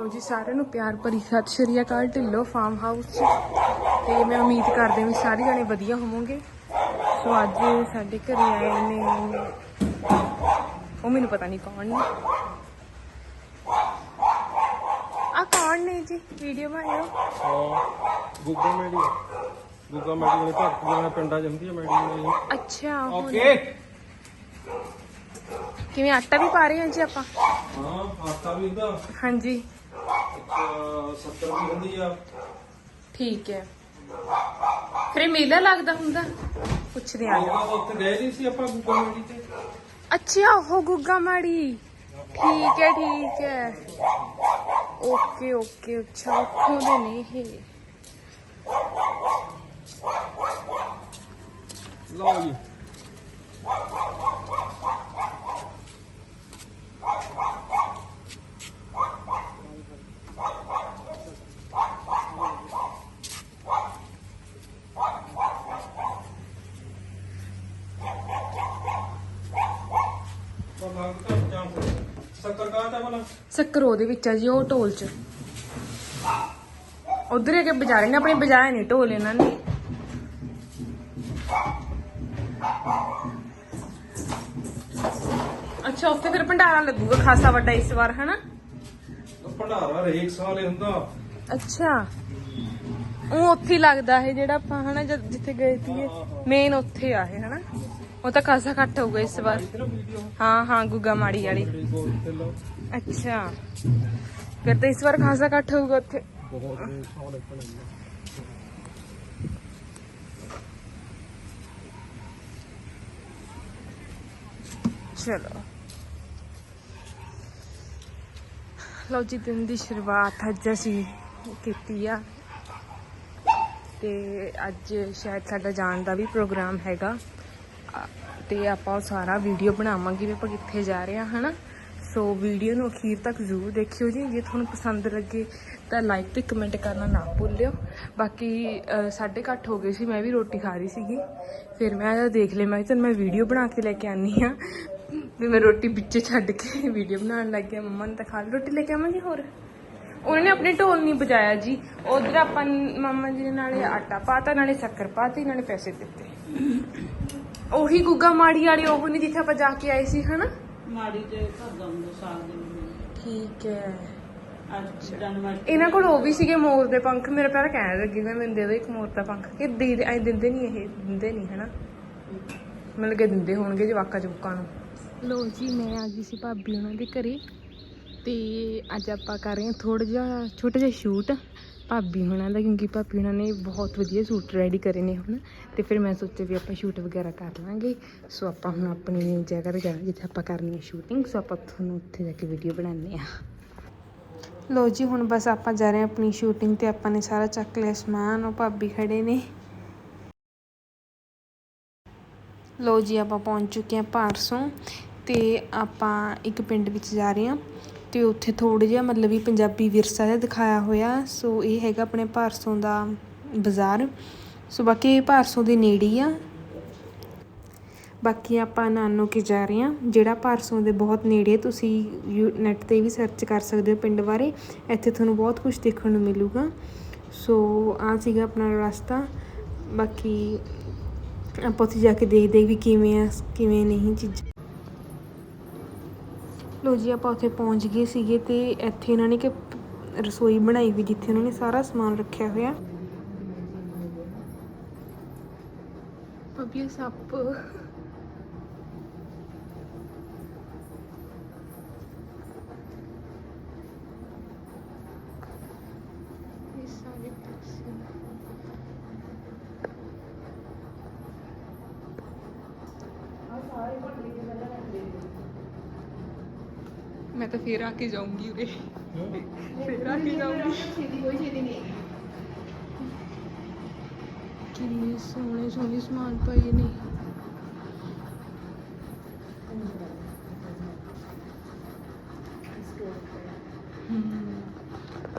ਲੋ ਜੀ ਸਾਰਿਆਂ ਨੂੰ ਪਿਆਰ ਭਰੀ ਸਤਿ ਸ਼੍ਰੀ ਅਕਾਲ ਢਿੱਲੋ ਫਾਰਮ ਹਾਊਸ ਤੇ ਮੈਂ ਉਮੀਦ ਕਰਦੀ ਹਾਂ ਵੀ ਸਾਰੇ ਜਣੇ ਵਧੀਆ ਹੋਵੋਗੇ। ਸੋ ਅੱਜ ਸਾਡੇ ਘਰੇ ਆਏ ਨੇ ਉਹ ਮੈਨੂੰ ਪਤਾ ਨਹੀਂ ਕੌਣ ਨੇ। ਆ ਕੌਣ ਨੇ ਜੀ? ਵੀਡੀਓ ਬਣਾਇਓ। ਗੁੱਗਾ ਮੈਡੀ। ਗੁੱਗਾ ਮੈਡੀ ਨੇ ਧਰਤੀ ਦੇ ਨਾਲ ਪਿੰਡਾਂ ਜੰਮਦੀ ਹੈ ਮੈਡੀ ਨੇ ਅੱਛਾ ਓਕੇ। ਕਿਵੇਂ ਆਟਾ ਵੀ ਪਾ ਰਹੇ ਹਾਂ ਜੀ ਆਪਾਂ? ਹਾਂ ਆਟਾ ਵੀ ਹੁੰਦਾ ਹਾਂਜੀ। 70 ਵੀ ਹੁੰਦੀ ਆ। ਠੀਕ ਹੈ। ਫਿਰ ਇਹ ਮੇਲਾ ਲੱਗਦਾ ਹੁੰਦਾ? ਪੁੱਛਦੇ ਆ ਉਹਦਾ ਤਾਂ ਉੱਥੇ ਗਏ ਨਹੀਂ ਸੀ ਆਪਾਂ ਗੁੱਗਾ ਮੈਡੀ ਤੇ। ਅੱਛਾ ਉਹ ਗੁੱਗਾ ਮਾੜੀ। ਠੀਕ ਹੈ ਠੀਕ ਹੈ। ਓਕੇ ਓਕੇ ਅੱਛਾ ਉੱਥੋਂ ਦੇ ਨੇ ਇਹ। ਲਓ ਜੀ ਸ਼ੱਕਰ ਕਾਹਦਾ ਬਣਾ ਸ਼ੱਕਰ ਉਹਦੇ ਵਿੱਚ ਆ ਜੀ ਉਹ ਢੋਲ ਚ। ਉਧਰ ਹੀ ਕੇ ਬਜਾ ਰਹੇ ਨੇ ਆਪਣੇ ਬਜਾਏ ਨਹੀਂ ਢੋਲ ਇਹਨਾਂ ਨੇ। ਅੱਛਾ ਉੱਥੇ ਫਿਰ ਭੰਡਾਰਾ ਲੱਗੂਗਾ ਖਾਸਾ ਵੱਡਾ ਇਸ ਵਾਰ ਹਨਾ? ਭੰਡਾਰਾ ਹਰੇਕ ਸਾਲ ਹੀ ਹੁੰਦਾ। ਅੱਛਾ। ਉਹ ਉੱਥੇ ਹੀ ਲੱਗਦਾ ਹੈ ਜਿਹੜਾ ਆਪਾਂ ਹਨਾ ਜਦ ਜਿੱਥੇ ਗਏ ਸੀਗੇ। ਮੇਨ ਉੱਥੇ ਆ ਇਹ ਹਨਾ? ਉਹ ਤਾਂ ਖਾਸਾ ਘੱਟ ਹੋਊਗਾ ਇਸ ਵਾਰ। ਹਾਂ ਹਾਂ ਗੁੱਗਾ ਮਾੜੀ ਵਾਲੀ। ਅੱਛਾ। ਫਿਰ ਤਾਂ ਇਸ ਵਾਰ ਖਾਸਾ ਇਕੱਠ ਹੋਊਗਾ ਉੱਥੇ। ਚਲੋ। ਲਓ ਜੀ, ਦਿਨ ਦੀ ਸ਼ੁਰੂਆਤ ਅੱਜ ਅਸੀਂ ਕੀਤੀ ਆ। ਤੇ ਅੱਜ ਸ਼ਾਇਦ ਸਾਡਾ ਜਾਣ ਦਾ ਵੀ ਪ੍ਰੋਗਰਾਮ ਹੈਗਾ। ਤੇ ਆਪਾਂ ਉਹ ਸਾਰਾ ਵੀਡੀਓ ਬਣਾਵਾਂਗੇ ਵੀ ਆਪਾਂ ਕਿੱਥੇ ਜਾ ਰਹੇ ਹਾਂ ਹਨਾ? ਸੋ ਵੀਡੀਓ ਨੂੰ ਅਖੀਰ ਤੱਕ ਜ਼ਰੂਰ ਦੇਖਿਓ ਜੀ। ਜੇ ਤੁਹਾਨੂੰ ਪਸੰਦ ਲੱਗੇ ਤਾਂ ਲਾਈਕ ਤੇ ਕਮੈਂਟ ਕਰਨਾ ਨਾ ਭੁੱਲਿਓ। ਬਾਕੀ ਅ, ਸਾਢੇ ਕੁ ਅੱਠ ਹੋ ਗਏ ਸੀ ਮੈਂ ਵੀ ਰੋਟੀ ਖਾ ਰਹੀ ਸੀਗੀ। ਫਿਰ ਮੈਂ ਦੇਖ ਲਿਆ ਮੈਂ ਕਿਹਾ ਚੱਲ ਮੈਂ ਵੀਡੀਓ ਬਣਾ ਕੇ ਲੈ ਕੇ ਆਨੀ ਆ ਵੀ ਮੈਂ ਰੋਟੀ ਵਿੱਚ ਛੱਡ ਕੇ ਵੀਡੀਓ ਬਣਾਉਣ ਲੱਗ ਗਿਆ। ਮੰਮਾ ਨੇ ਤਾਂ ਖਾ ਲਈ। ਰੋਟੀ ਲੈ ਕੇ ਆਵਾਂਗੇ ਹੋਰ? ਉਹਨਾਂ ਨੇ ਆਪਣੇ ਢੋਲ ਨਹੀਂ ਬਜਾਇਆ ਜੀ। ਉਧਰ ਆਪਾਂ ਨ- ਮਾਮਾ ਜੀ ਨੇ ਨਾਲੇ ਆਟਾ ਪਾਤਾ ਨਾਲੇ ਸ਼ੱਕਰ ਪਾਤੀ ਨਾਲੇ ਪੈਸੇ ਦਿੱਤੇ। ਉਹੀ ਗੁੱਗਾ ਮਾੜੀ ਵਾਲੀ ਉਹ ਨਹੀਂ ਜਿੱਥੇ ਆਪਾਂ ਜਾ ਕੇ ਆਏ ਸੀ ਹਨਾ? ਮਾੜੀ ਤੇ ਘਰ ਦਾ ਹੁੰਦਾ ਸਾਗ ਦੇ ਮਹੀਨੇ ਠੀਕ ਹੈ। ਅੱਜ ਜਨਵਰੀ ਇਹਨਾਂ ਕੋਲ ਉਹ ਵੀ ਸੀਗੇ ਮੋਰ ਦੇ ਪੰਖ ਮੇਰੇ ਪਹਿਲਾਂ ਕਹਿਣ ਲੱਗੀ ਮੈਂ ਮੈਨੂੰ ਦੇ ਦਿਓ ਇੱਕ ਮੋਰ ਦਾ ਪੰਖ। ਕਿ ਦੇ ਦੇ ਐ ਦਿੰਦੇ ਨਹੀਂ ਇਹ ਦਿੰਦੇ ਨਹੀਂ ਹਨਾ? ਮਤਲਬ ਕਿ ਦਿੰਦੇ ਹੋਣਗੇ ਜਵਾਕਾਂ ਜੁਕਾਂ ਨੂੰ। ਲੋ ਜੀ ਮੈਂ ਆ ਗਈ ਸੀ ਭਾਬੀ ਉਹਨਾਂ ਦੇ ਘਰੇ। ਤੇ ਅੱਜ ਆਪਾਂ ਕਰ ਰਹੇ ਹਾਂ ਥੋੜਾ ਜਿਹਾ, ਛੋਟਾ ਜਿਹਾ ਸ਼ੂਟ ਭਾਬੀ ਹੁਣਾਂ ਦਾ, ਕਿਉਂਕਿ ਭਾਬੀ ਹੁਣਾਂ ਨੇ ਬਹੁਤ ਵਧੀਆ ਸੂਟ ਰੈਡੀ ਕਰੇ ਨੇ ਹੁਣ। ਤੇ ਫਿਰ ਮੈਂ ਸੋਚਿਆ ਵੀ ਆਪਾਂ ਸ਼ੂਟ ਵਗੈਰਾ ਕਰ ਲਾਂਗੇ। ਸੋ ਆਪਾਂ ਹੁਣ ਆਪਣੀ ਜਗ੍ਹਾ ਤੇ ਜਾਣਾ, ਜਿੱਥੇ ਆਪਾਂ ਕਰਨੀ ਹੈ ਸ਼ੂਟਿੰਗ ਸੋ ਆਪਾਂ ਤੁਹਾਨੂੰ ਉੱਥੇ ਜਾ ਕੇ ਵੀਡੀਓ ਬਣਾਉਂਦੇ ਆ ਲੋ ਜੀ, ਹੁਣ ਬਸ ਆਪਾਂ ਜਾ ਰਹੇ ਹਾਂ ਆਪਣੀ ਸ਼ੂਟਿੰਗ ਤੇ। ਆਪਾਂ ਨੇ ਸਾਰਾ ਚੱਕ ਲਿਆ ਸਮਾਨ, ਉਹ ਭਾਬੀ ਖੜੇ ਨੇ। ਲੋ ਜੀ, ਆਪਾਂ ਪਹੁੰਚ ਚੁੱਕੇ ਹਾਂ ਭਾਰਸੋਂ ਤੇ ਆਪਾਂ ਇੱਕ ਪਿੰਡ ਵਿੱਚ ਜਾ ਰਹੇ ਹਾਂ। ਤੇ ਉੱਥੇ ਥੋੜਾ ਜਿਹਾ ਮਤਲਬ ਵੀ ਪੰਜਾਬੀ ਵਿਰਸਾ ਜਿਹਾ ਦਿਖਾਇਆ ਹੋਇਆ। ਸੋ ਇਹ ਹੈਗਾ ਆਪਣੇ ਭਾਰਸੋਂ ਦਾ ਬਾਜ਼ਾਰ। ਸੋ ਬਾਕੀ ਇਹ ਭਾਰਸੋਂ ਦੇ ਨੇੜੇ ਹੀ ਆ। ਬਾਕੀ ਆਪਾਂ ਨਾਨੋ ਕੇ ਜਾ ਰਹੇ ਹਾਂ, ਜਿਹੜਾ ਭਾਰਸੋਂ ਦੇ ਬਹੁਤ ਨੇੜੇ ਤੁਸੀਂ ਨੈਟ ਤੇ ਵੀ ਸਰਚ ਕਰ ਸਕਦੇ ਹੋ ਪਿੰਡ ਬਾਰੇ। ਇੱਥੇ ਤੁਹਾਨੂੰ ਬਹੁਤ ਕੁਝ ਦੇਖਣ ਨੂੰ ਮਿਲੂਗਾ। ਸੋ ਆ ਸੀਗਾ ਆਪਣਾ ਰਸਤਾ। ਬਾਕੀ ਆਪਾਂ ਉੱਥੇ ਜਾ ਕੇ ਦੇਖਦੇ ਵੀ ਕਿਵੇਂ ਆ, ਕਿਵੇਂ ਨਹੀਂ, ਚੀਜ਼ਾਂ। ਲੋ ਜੀ, ਆਪਾਂ ਉੱਥੇ ਪਹੁੰਚ ਗਏ ਸੀਗੇ ਤੇ ਇੱਥੇ ਇਹਨਾਂ ਨੇ ਕਿ ਰਸੋਈ ਬਣਾਈ ਵੀ ਜਿੱਥੇ ਉਹਨਾਂ ਨੇ ਸਾਰਾ ਸਮਾਨ ਰੱਖਿਆ ਹੋਇਆ। ਪਪੀਆ ਸੱਪ ਇਹ ਸਾਰੇ ਪਾਸੇ ਮੈਂ ਤਾਂ ਫੇਰ ਆ ਕੇ ਜਾਊਂਗੀ ਉਰੇ। ਫੇਰ ਆ ਕੇ ਜਾਊਂਗੀ। ਕਿੰਨੇ ਸੋਹਣੇ ਸੋਹਣੇ ਸਮਾਨ ਪਏ ਨੇ।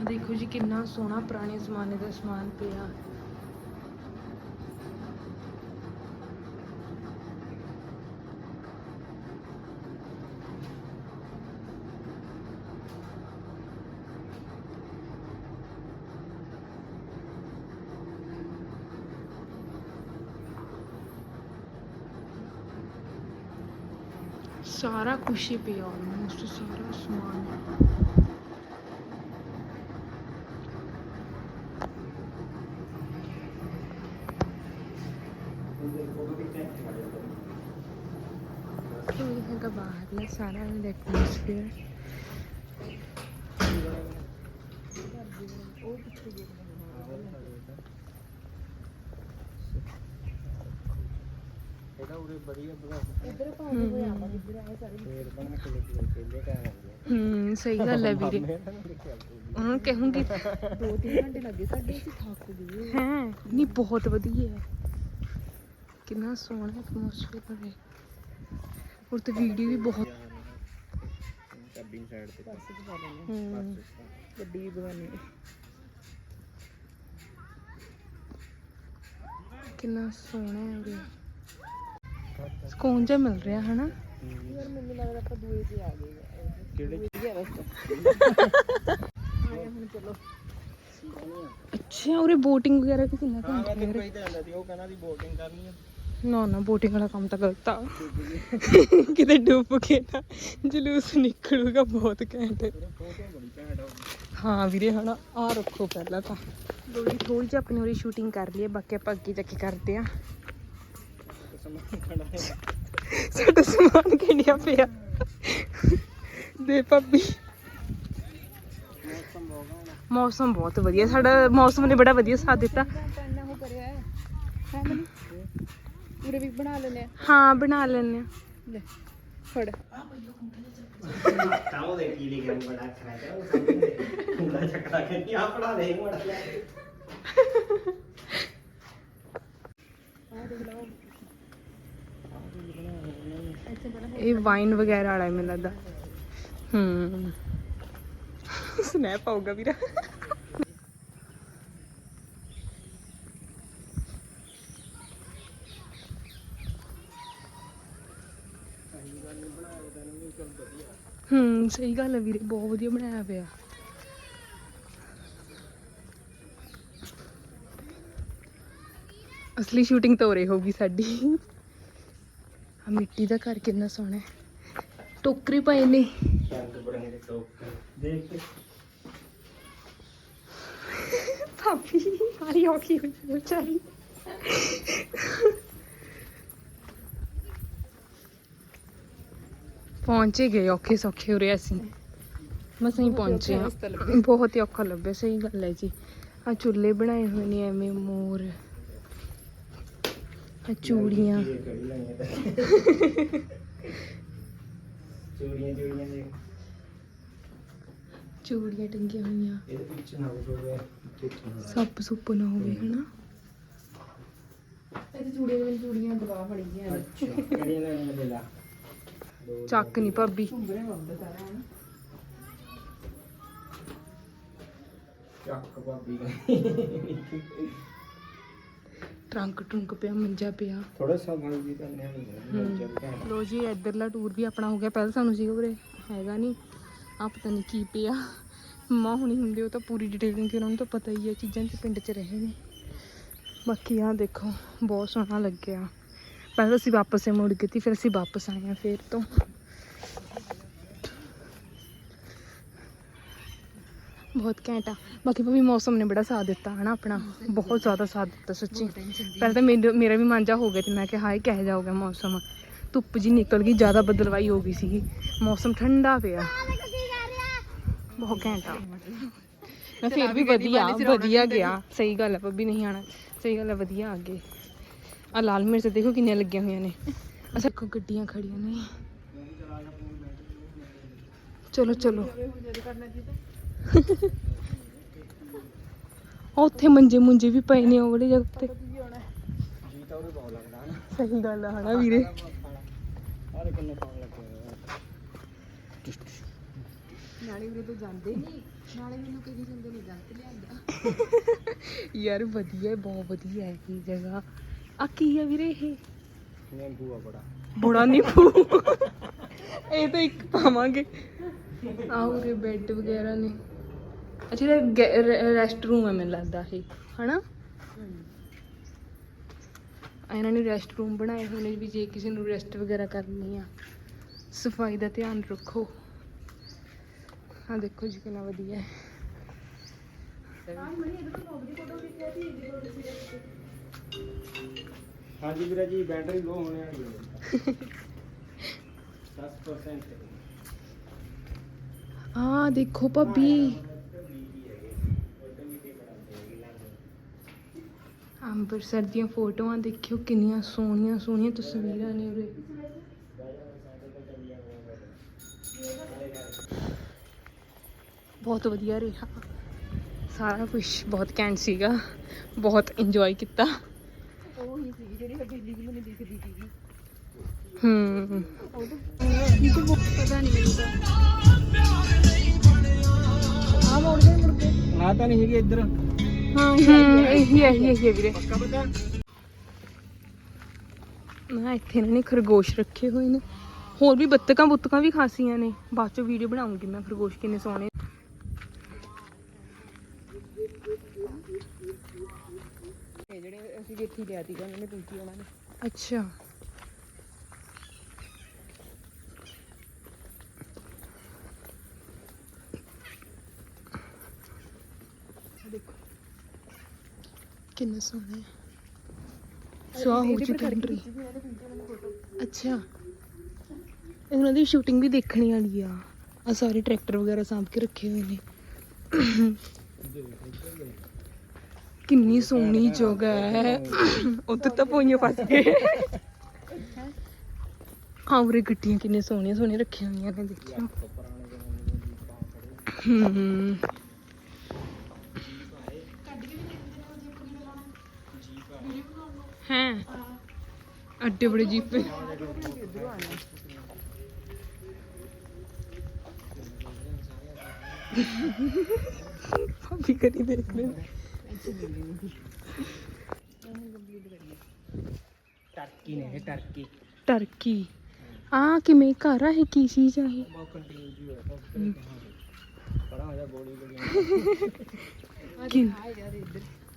ਦੇਖੋ ਜੀ ਕਿੰਨਾ ਸੋਹਣਾ ਪੁਰਾਣੇ ਜ਼ਮਾਨੇ ਦਾ ਸਮਾਨ ਪਿਆ। ਸਾਰਾ ਕੁਛ ਹੀ ਪਿਆ ਆਲਮੋਸਟ ਸਾਰਾ ਸਮਾਨ। ਇਹ ਹੈਗਾ ਬਾਹਰਲਾ ਸਾਰਾ ਐਟਮੋਸਫੇਅਰ ਇਹਦਾ ਉਰੇ ਵਧੀਆ ਬਣਾ ਹੂੰ ਫੇਰ ਬਣਾ ਕੇ ਲੈ ਕੇ ਪਹਿਲੇ ਟਾਈਮ ਹੋ ਗਿਆ ਹੂੰ ਸਹੀ ਗੱਲ ਹੈ ਵੀਰੇ। ਮੈਂ ਤਾਂ ਦੇਖਿਆ ਉਹਨਾਂ ਨੂੰ ਕਹੂੰਗੀ। ਦੋ ਤਿੰਨ ਘੰਟੇ ਲੱਗੇ ਸਾਡੇ ਅਸੀਂ ਥੱਕ ਗਏ। ਹੈ ਨਹੀਂ ਬਹੁਤ ਵਧੀਆ ਹੈ। ਕਿੰਨਾ ਸੋਹਣਾ ਐਟਮੋਸਫੇਅਰ ਹੈ ਔਰ ਤੇ ਵੀਡੀਓ ਵੀ ਬਹੁਤ ਸਾਈਡ ਤੇ ਪਰਸ ਚ ਪਾ ਲੈਣੇ ਹੂੰ। ਗੱਡੀ ਵੀ ਬਗਾਨੀ ਕਿੰਨਾ ਸੋਹਣਾ ਹੈ ਵੀ ਸਕੂਨ ਜਿਹਾ ਮਿਲ ਰਿਹਾ ਹਨਾ? ਯਾਰ ਮੈਨੂੰ ਲੱਗਦਾ ਆਪਾਂ ਦੂਏ ਤੇ ਆ ਗਏ ਕਿਹੜੇ ਵਧੀਆ ਰਸਤਾ ਆਇਆ ਹੁਣ ਚਲੋ ਅੱਛਾ ਉਰੇ ਬੋਟਿੰਗ ਵਗੈਰਾ ਵੀ ਕਿੰਨਾ ਹਾਂ ਘੰਟਾ ਮੈਂ ਹੈ ਤੈਨੂੰ ਕਹੀ ਤਾਂ ਜਾਂਦਾ ਸੀ ਉਹ ਕਹਿੰਦਾ ਸੀ ਬੋਟਿੰਗ ਕਰਨੀ ਆ। ਨਾ ਨਾ ਬੋਟਿੰਗ ਵਾਲਾ ਕੰਮ ਤਾਂ ਗਲਤ ਆ। ਕਿਤੇ ਡੁੱਬ ਕੇ ਨਾ ਜਲੂਸ ਨਿਕਲੂਗਾ ਬਹੁਤ ਘੈਂਟ। ਹਾਂ ਵੀਰੇ ਹਨਾ ਆ ਰੱਖੋ ਪਹਿਲਾਂ ਤਾਂ। ਲੋੜੀ ਥੋੜੀ ਜਿਹੀ ਆਪਣੀ ਉਰੀ ਸ਼ੂਟਿੰਗ ਕਰ ਲਈਏ ਬਾਕੀ ਆਪਾਂ ਅੱਗੇ ਜਾ ਕੇ ਕਰਦੇ ਆ ਸਾਡਾ ਸਮਾਨ ਕਿਹੜਿਆ ਪਿਆ? ਦੇ ਭਾਬੀ। ਮੌਸਮ ਬਹੁਤ ਵਧੀਆ ਸਾਡਾ ਮੌਸਮ ਨੇ ਬੜਾ ਵਧੀਆ ਸਾਥ ਦਿੱਤਾ। ਪੂਰੇ ਵੀ ਬਣਾ ਲੈਣੇ ਹਾਂ ਬਣਾ ਆ। ਲੈ ਫੜ। ਕਾਹੋ ਦੇ ਕੀ ਲਿਖਿਆ ਬੜਾ ਖਰਾ ਕਰ ਉਹ ਸਮਝਦੇ। ਪੂਰਾ ਚੱਕਰਾ ਕਿ ਆ ਪੜਾ ਦੇ ਮੋੜਾ। ਲੈ ਇਹ ਵਾਈਨ ਵਗੈਰਾ ਵਾਲਾ ਮੈਨੂੰ ਲੱਗਦਾ। ਹੂੰ। ਸਨੈਪ ਆਊਗਾ ਵੀਰਾ। ਹੂੰ, ਸਹੀ ਗੱਲ ਹੈ ਵੀਰੇ, ਬਹੁਤ ਵਧੀਆ ਬਣਾਇਆ ਪਿਆ। ਅਸਲੀ ਸ਼ੂਟਿੰਗ ਤਾਂ ਉਰੇ ਹੋਊਗੀ ਸਾਡੀ। ਮਿੱਟੀ ਦਾ ਘਰ ਕਿੰਨਾ ਸੋਹਣਾ ਹੈ। ਟੋਕਰੀ ਪਏ ਨੇ। ਰੰਗ ਬਰੰਗੇ ਟੋਕ ਦੇਖ ਕੇ ਭਾਬੀ ਹਾਰੀ ਔਖੀ ਹੋਈ ਵਿਚਾਰੀ। ਪਹੁੰਚੇ ਗਏ ਔਖੇ ਸੌਖੇ ਉਰੇ ਅਸੀਂ। ਮਸਾਂ ਹੀ ਪਹੁੰਚੇ ਆ ਬਹੁਤ ਹੀ ਔਖਾ ਲੱਭਿਆ ਸਹੀ ਗੱਲ ਹੈ ਜੀ। ਆ ਚੁੱਲ੍ਹੇ ਬਣਾਏ ਹੋਏ ਨੇ ਐਵੇਂ ਮੋਰ। ਚੂੜੀਆਂ ਚੂੜੀਆਂ ਚੂੜੀਆਂ ਦੇ ਚੂੜੀਆਂ ਟੰਗੀਆਂ ਹੋਈਆਂ ਇਹਦੇ ਪਿੱਛੇ ਨਾ ਹੋ ਗਿਆ ਪਿੱਛੇ ਸੱਪ ਸੁੱਪ ਨਾ ਹੋਵੇ ਹਨਾ ਇਹ ਚੂੜੀਆਂ ਦੀਆਂ ਚੂੜੀਆਂ ਦਬਾ ਫੜੀ ਗਈਆਂ ਅੱਛਾ ਕਿਹੜੀਆਂ ਲਾਈਆਂ ਦੇ ਲਾ ਚੱਕ ਨਹੀਂ ਭਾਬੀ ਘੁੰਮਰੇ ਬੰਦ ਸਾਰਾ ਹਨ ਚੱਕ ਭਾਬੀ ਟਰੰਕ ਟਰੰਕ ਪਿਆ ਮੰਜਾ ਪਿਆ। ਥੋੜਾ ਸਮਾਂ ਵੀ ਕਰਨੇ ਘੈਂਟ ਲੋ ਜੀ ਇੱਧਰਲਾ ਟੂਰ ਵੀ ਆਪਣਾ ਹੋ ਗਿਆ। ਪਹਿਲਾਂ ਸਾਨੂੰ ਸੀਗਾ ਉਰੇ ਹੈਗਾ ਨਹੀਂ ਆ ਪਤਾ ਨਹੀਂ ਕੀ ਪਿਆ। ਮਾਂ ਹੁਣੀ ਹੁੰਦੇ ਉਹ ਤਾਂ ਪੂਰੀ ਡਿਟੇਲਿੰਗ ਕਿ ਉਹਨਾਂ ਨੂੰ ਤਾਂ ਪਤਾ ਹੀ ਹੈ ਚੀਜ਼ਾਂ ਤੇ ਪਿੰਡ 'ਚ ਰਹੇ ਨੇ। ਬਾਕੀ ਆ ਦੇਖੋ ਬਹੁਤ ਸੋਹਣਾ ਲੱਗਿਆ। ਪਹਿਲਾਂ ਅਸੀਂ ਵਾਪਸ ਮੁੜ ਗਏ ਸੀ ਫਿਰ ਅਸੀਂ ਵਾਪਸ ਆਏ ਆ ਫੇਰ ਤੋਂ। ਬਹੁਤ ਘੈਂਟ ਆ। ਬਾਕੀ ਭਾਵੇਂ ਮੌਸਮ ਨੇ ਬੜਾ ਸਾਥ ਦਿੱਤਾ ਹਨਾ ਆਪਣਾ? ਬਹੁਤ ਜ਼ਿਆਦਾ ਸਾਥ ਦਿੱਤਾ ਸੱਚੀ। ਪਹਿਲਾਂ ਤਾਂ ਮੇਰਾ ਮੇਰਾ ਵੀ ਮਨ ਜਾ ਹੋ ਗਿਆ ਤੇ ਮੈਂ ਕਿਹਾ ਹਾਏ ਕਿਹੋ ਜਿਹਾ ਹੋ ਗਿਆ ਮੌਸਮ। ਧੁੱਪ ਜੀ ਨਿਕਲ ਗਈ ਜ਼ਿਆਦਾ ਬੱਦਲਵਾਈ ਹੋ ਗਈ ਸੀਗੀ। ਮੌਸਮ ਠੰਡਾ ਪਿਆ। ਬਹੁਤ ਘੈਂਟ ਆ। ਮੈਂ ਫਿਰ ਵੀ ਵਧੀਆ ਵਧੀਆ ਗਿਆ। ਸਹੀ ਗੱਲ ਹੈ ਪੱਬੀ ਨਹੀਂ ਆਣਾ ਸਹੀ ਗੱਲ ਹੈ ਵਧੀਆ ਅੱਗੇ। ਆ ਲਾਲ ਮਿਰਚ ਦੇਖੋ ਕਿੰਨੀਆਂ ਲੱਗੀਆਂ ਹੋਈਆਂ ਨੇ। ਅਸਾਂ ਕੋ ਗੱਡੀਆਂ ਖੜੀਆਂ ਨੇ। ਚਲੋ ਚਲੋ। ਉੱਥੇ ਮੰਜੇ ਮੁੰਜੇ ਵੀ ਪਏ ਨੇ ਉਹ ਵਾਲੀ ਜਗ੍ਹਾ ਤੇ। ਜੀ ਤਾਂ ਉਹਦੇ ਬਹੁਤ ਲੱਗਦਾ ਨਾ ਸਹੀ ਗੱਲ ਆ ਹਨਾ ਵੀਰੇ। ਆਰੇ ਕਿੰਨੇ ਪਾਉਣ ਲੱਗੇ ਹੋਏ ਆ। ਨਾਲੇ ਵੀਰੇ ਤੋਂ ਜਾਂਦੇ ਨਹੀਂ ਨਾਲੇ ਮੈਨੂੰ ਕਹੀ ਜਾਂਦੇ ਨੇ ਗਲਤ ਲਿਆਂਦਾ ਯਾਰ ਵਧੀਆ ਬਹੁਤ ਵਧੀਆ ਹੈ ਇਹ ਜਗ੍ਹਾ। ਆ ਕੀ ਹੈ ਵੀਰੇ ਇਹ? ਨਿੰਬੂ ਆ ਬੜਾ ਬੜਾ ਨਿੰਬੂ ਇਹ ਤਾਂ ਇੱਕ ਪਾਵਾਂਗੇ। ਆਹ ਉਰੇ ਬੈੱਡ ਵਗੈਰਾ ਨੇ। ਅੱਛਾ ਇਹ ਰੈਸਟ ਰੂਮ ਹੈ ਮੈਨੂੰ ਲੱਗਦਾ ਇਹ ਹਨਾ? ਇਹਨਾਂ ਨੇ ਰੈਸਟ ਰੂਮ ਬਣਾਏ ਹੋਏ ਨੇ ਵੀ ਜੇ ਕਿਸੇ ਨੂੰ ਰੈਸਟ ਵਗੈਰਾ ਕਰਨੀ ਆ ਸਫ਼ਾਈ ਦਾ ਧਿਆਨ ਰੱਖੋ। ਆ ਦੇਖੋ ਜੀ ਕਿੰਨਾ ਵਧੀਆ ਹੈ। ਹਾਂਜੀ ਵੀਰਾ ਜੀ ਬੈਟਰੀ ਲੋ ਹੋਣੇ ਵਾਲੀ ਹੈ। 10% ਆ ਦੇਖੋ ਭਾਬੀ। ਅੰਮ੍ਰਿਤਸਰ ਦੀਆਂ ਫੋਟੋਆਂ ਦੇਖਿਓ ਕਿੰਨੀਆਂ ਸੋਹਣੀਆਂ ਸੋਹਣੀਆਂ ਤਸਵੀਰਾਂ ਨੇ ਉਰੇ। ਬਹੁਤ ਵਧੀਆ ਰਿਹਾ। ਸਾਰਾ ਕੁਝ ਬਹੁਤ ਕੈਂਟ ਸੀਗਾ ਬਹੁਤ ਇੰਜੋਏ ਕੀਤਾ। ਉਹ ਹੀ ਸੀ ਜਿਹੜੀ ਹਵੇਲੀ ਵੀ ਮੈਨੂੰ ਦਿਖਦੀ ਸੀਗੀ। ਹੂੰ। ਪਤਾ ਨਹੀਂ ਮੈਨੂੰ ਤਾਂ ਆ ਮੋੜ ਗਏ ਮੁੜ ਕੇ। ਆ ਤਾਂ ਨਹੀਂ ਹੈਗੀ ਇੱਧਰ। ਹਾਂ ਹੂੰ ਇਹੀ ਇਹੀ ਇਹੀ ਹੈ ਵੀਰੇ। ਪੱਕਾ ਪਤਾ ਨਾ ਇੱਥੇ ਨੇ ਖਰਗੋਸ਼ ਰੱਖੇ ਹੋਏ ਨੇ। ਹੋਰ ਵੀ ਬੱਤਕਾਂ ਬੁੱਤਕਾਂ ਵੀ ਖਾਸੀਆਂ ਨੇ। ਬਾਅਦ ਚੋਂ ਵੀਡੀਓ ਬਣਾਉਂਗੀ ਮੈਂ ਖਰਗੋਸ਼ ਕਿੰਨੇ ਸੋਹਣੇ। ਇਹ ਜਿਹੜੇ ਅਸੀਂ ਵੇਖੀ ਲਿਆ ਸੀਗਾ ਉਹਨੇ ਪਿੰਕੀ ਉਹਨਾਂ ਨੇ। ਅੱਛਾ। ਕਿੰਨਾ ਸੋਹਣਾ ਹੈ ਸਵਾਹ ਹੋ ਚੁੱਕੀ ਐਂਟਰੀ ਅੱਛਾ। ਉਹਨਾਂ ਦੀ ਸ਼ੂਟਿੰਗ ਵੀ ਦੇਖਣੀ ਵਾਲੀ ਆ। ਆ ਸਾਰੇ ਟਰੈਕਟਰ ਵਗੈਰਾ ਸਾਂਭ ਕੇ ਰੱਖੇ ਹੋਏ ਨੇ। ਕਿੰਨੀ ਸੋਹਣੀ ਜਗ੍ਹਾ ਹੈ। ਉੱਥੇ ਤਾਂ ਪੋਈਆਂ ਫਸ ਗਏ। ਹਾਂ ਉਰੇ ਗੱਡੀਆਂ ਕਿੰਨੀਆਂ ਸੋਹਣੀਆਂ ਸੋਹਣੀਆਂ ਰੱਖੀਆਂ ਹੋਈਆਂ ਨੇ ਦੇਖਿਓ। ਹੂੰ। ਹੈ ਅੱਡੇ ਬੜੇ ਜੀਪੇ ਭਾਬੀ ਕਰੀ ਦੇਖ ਲੈ ਟਰਕੀ ਨੇ ਇਹ ਟਰਕੀ ਟਰਕੀ ਆ ਕਿਵੇਂ ਘਰ ਆ ਇਹ ਕੀ ਚੀਜ਼ ਆ ਇਹ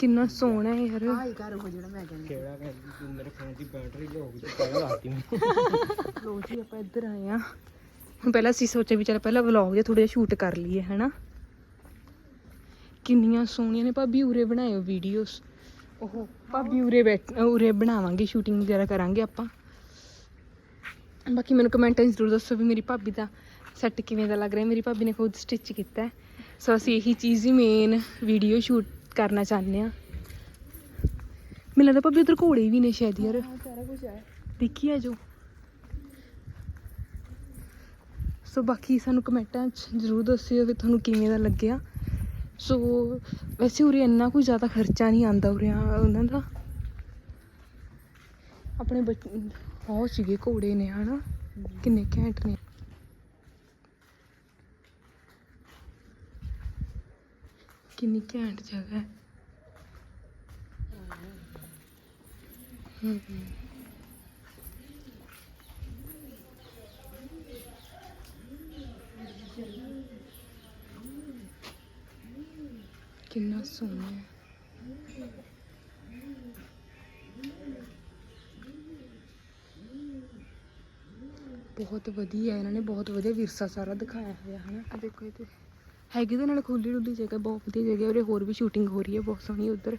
ਜੀ ਜਾ ਕਿੰਨਾ ਸੋਹਣਾ ਹੈ ਯਾਰ। ਆ ਹੀ ਘਰ ਉਹ ਜਿਹੜਾ ਮੈਂ ਕਹਿੰਦੀ ਕਿਹੜਾ ਕਹਿੰਦੀ ਤੂੰ ਮੇਰੇ ਫੋਨ ਦੀ ਬੈਟਰੀ ਲੋ ਗਈ ਤੇ ਪਹਿਲਾਂ ਲਾਤੀ ਮੈਂ ਲੋ ਜੀ ਆਪਾਂ ਇੱਧਰ ਆਏ ਆ ਹੁਣ ਪਹਿਲਾਂ ਅਸੀਂ ਸੋਚਿਆ ਵੀ ਚੱਲ ਪਹਿਲਾਂ ਵਲੌਗ ਜਿਹਾ ਥੋੜਾ ਜਿਹਾ ਸ਼ੂਟ ਕਰ ਲਈਏ ਹੈਨਾ? ਕਿੰਨੀਆਂ ਸੋਹਣੀਆਂ ਨੇ। ਭਾਬੀ ਉਰੇ ਬਣਾਇਓ ਵੀਡੀਓਜ਼ ਉਹ ਭਾਬੀ ਉਰੇ ਬੈਠ ਉਰੇ ਬਣਾਵਾਂਗੇ ਸ਼ੂਟਿੰਗ ਵਗੈਰਾ ਕਰਾਂਗੇ ਆਪਾਂ। ਬਾਕੀ ਮੈਨੂੰ ਕਮੈਂਟਾਂ 'ਚ ਜ਼ਰੂਰ ਦੱਸੋ ਵੀ ਮੇਰੀ ਭਾਬੀ ਦਾ ਸੈੱਟ ਕਿਵੇਂ ਦਾ ਲੱਗ ਰਿਹਾ। ਮੇਰੀ ਭਾਬੀ ਨੇ ਖੁਦ ਸਟਿਚ ਕੀਤਾ ਹੈ। ਸੋ ਅਸੀਂ ਇਹੀ ਚੀਜ਼ ਹੀ ਮੇਨ ਵੀਡੀਓ ਸ਼ੂਟ ਕਰਨਾ ਚਾਹੁੰਦੇ ਆ। ਮੈਨੂੰ ਲੱਗਦਾ ਭਾਬੀ ਉਧਰ ਘੋੜੇ ਵੀ ਨੇ ਸ਼ਾਇਦ ਯਾਰ। ਸਾਰਾ ਕੁਝ ਹੈ। ਦੇਖੀ ਆ ਜੋ। ਸੋ ਬਾਕੀ ਸਾਨੂੰ ਕਮੈਂਟਾਂ 'ਚ ਜ਼ਰੂਰ ਦੱਸਿਓ ਵੀ ਤੁਹਾਨੂੰ ਕਿਵੇਂ ਦਾ ਲੱਗਿਆ। ਸੋ ਵੈਸੇ ਉਰੇ ਇੰਨਾ ਕੋਈ ਜ਼ਿਆਦਾ ਖਰਚਾ ਨਹੀਂ ਆਂਦਾ ਉਰੇ ਉਹਨਾਂ ਦਾ। ਆਪਣੇ ਬੱਚ ਬਹੁਤ ਸੀਗੇ ਘੋੜੇ ਨੇ ਹਨਾ। ਕਿੰਨੇ ਘੈਂਟ ਨੇ। ਕਿੰਨੀ ਘੈਂਟ ਜਗ੍ਹਾ ਹੈ। ਹਮ ਕਿੰਨਾ ਸੋਹਣਾ ਹੈ। ਬਹੁਤ ਵਧੀਆ, ਇਹਨਾਂ ਨੇ ਬਹੁਤ ਵਧੀਆ ਵਿਰਸਾ ਸਾਰਾ ਦਿਖਾਇਆ ਹੋਇਆ ਹੈ ਨਾ ਦੇਖੋ ਇਹ ਤੇ ਹੈਗੀ ਦੇ ਨਾਲ ਖੁੱਲੀ ਡੁੱਲੀ ਜਗ੍ਹਾ, ਬਹੁਤ ਵਧੀਆ ਜਗ੍ਹਾ, ਉਰੇ ਹੋਰ ਵੀ ਸ਼ੂਟਿੰਗ ਹੋ ਰਹੀ ਹੈ, ਬਹੁਤ ਸੋਹਣੀ ਉਧਰ।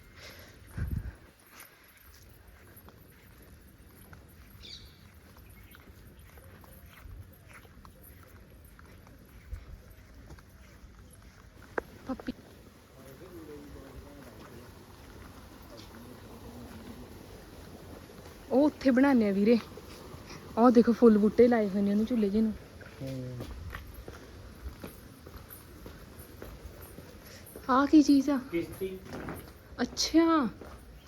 ਪੱਪੀ ਉਹ ਉੱਥੇ ਬਣਾਉਂਦੇ ਆ ਵੀਰੇ। ਆਹ ਦੇਖੋ, ਫੁੱਲ ਬੂਟੇ ਲਾਏ ਹੋਏ ਨੇ ਉਹਨੂੰ ਝੁੱਲੇ ਜਿਹੇ ਨੂੰ। ਆਹ ਕੀ ਚੀਜ਼ ਆ? ਕਿਸ਼ਤੀ। ਅੱਛਾ।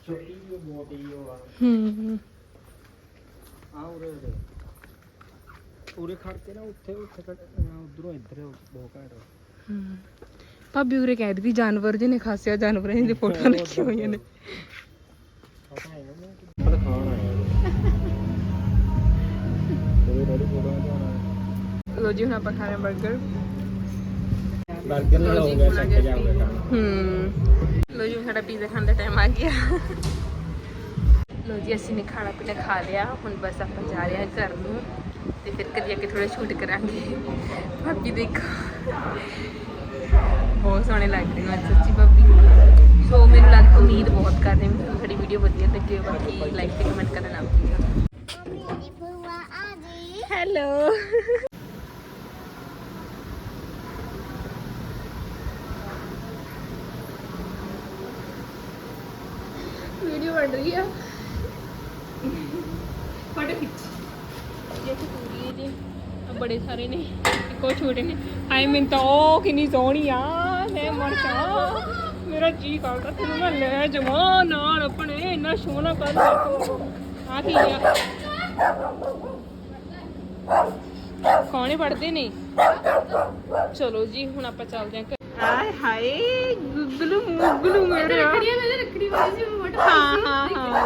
ਛੋਟੀ ਜਿਹੀ ਹੀ ਉਹ ਆ। ਹੂੰ ਆ ਉਰੇ ਉਰੇ ਉਰੇ ਖੜ ਕੇ ਨਾ ਉੱਥੇ ਉੱਥੇ ਉਧਰੋਂ ਇੱਧਰ ਬਹੁਤ ਘੈਂਟ ਆ। ਹੂੰ। ਭਾਬੀ ਉਰੇ ਕਹਿ ਵੀ ਜਾਨਵਰ ਨੇ ਖਾਸਿਆ ਜਾਨਵਰਾਂ ਦੀ ਫੋਟੋਆਂ ਰੱਖੀਆਂ ਹੋਈਆਂ ਨੇ। ਪਤਾ ਹੈ ਨਾ ਮੈਂ ਖਾਣ ਆਇਆ ਉਹ ਰੋੜੀ ਫੋਟੋ ਤੋਂ ਲੋ ਜੀ ਹੁਣ ਆਪਾਂ ਖਾ ਰਹੇ ਬਰਗਰ ਬਰਗਰ ਨਾਲ ਹੋ ਗਿਆ ਸੈੱਟ ਜਾਊਗਾ ਕੰਮ ਹੂੰ। ਲੋ ਜੀ ਸਾਡਾ ਪੀਜ਼ਾ ਖਾਣ ਦਾ ਟਾਈਮ ਆ ਗਿਆ। ਲੋ ਜੀ ਅਸੀਂ ਨੇ ਖਾਣਾ ਪੀਣਾ ਖਾ ਲਿਆ। ਹੁਣ ਬਸ ਆਪਾਂ ਜਾ ਰਹੇ ਹਾਂ ਘਰ ਨੂੰ ਤੇ ਫਿਰ ਕਦੀ ਅੱਗੇ ਥੋੜਾ ਸ਼ੂਟ ਕਰਾਂਗੇ। ਭਾਬੀ ਦੇਖੋ। ਬਹੁਤ ਸੋਹਣੇ ਲੱਗ ਰਹੇ ਨੇ ਸੱਚੀ ਭਾਬੀ। ਸੋ ਮੈਨੂੰ ਲੱਗ ਉਮੀਦ ਬਹੁਤ ਕਰਦੇ ਕਿ ਸਾਡੀ ਵੀਡੀਓ ਵਧੀਆ ਲੱਗੇ। ਬਾਕੀ ਲਾਈਕ ਤੇ ਕਮੈਂਟ ਕਰਨਾ ਨਾ ਭੁੱਲਿਓ ਹੈਲੋ ਵੀਡੀਓ ਬਣ ਰਹੀ ਆ। ਫੋਟੋ ਖਿੱਚ ਇਹ ਤੇ ਪੂਰੀ ਹੈ ਜੀ। ਆਹ ਬੜੇ ਸਾਰੇ ਨੇ ਇੱਕੋ ਛੋਟੇ ਨੇ। ਆਈ ਮੀਨ ਤਾਂ ਉਹ ਕਿੰਨੀ ਸੋਹਣੀ ਆ। ਮੈਂ ਮਰ ਜਾ। ਮੇਰਾ ਜੀ ਕਰਦਾ ਤੈਨੂੰ ਮੈਂ ਲੈ ਜਾਵਾਂ ਨਾਲ ਆਪਣੇ। ਇੰਨਾ ਸੋਹਣਾ ਕਰ ਆ ਕੀ ਆ? ਕੌਣੇ ਪੜਦੇ ਨੇ? ਚਲੋ ਜੀ ਹੁਣ ਆਪਾਂ ਚੱਲਦੇ ਆਂ ਹਾਏ ਹਾਏ ਗੁੱਗਲੂ ਮੁੱਗਲੂ ਮੇਰੇ। ਰੱਖੜੀ ਵਾਲੀ ਸੀ ਫੋਟੋ ਹਾਂ ਹਾਂ ਹਾਂ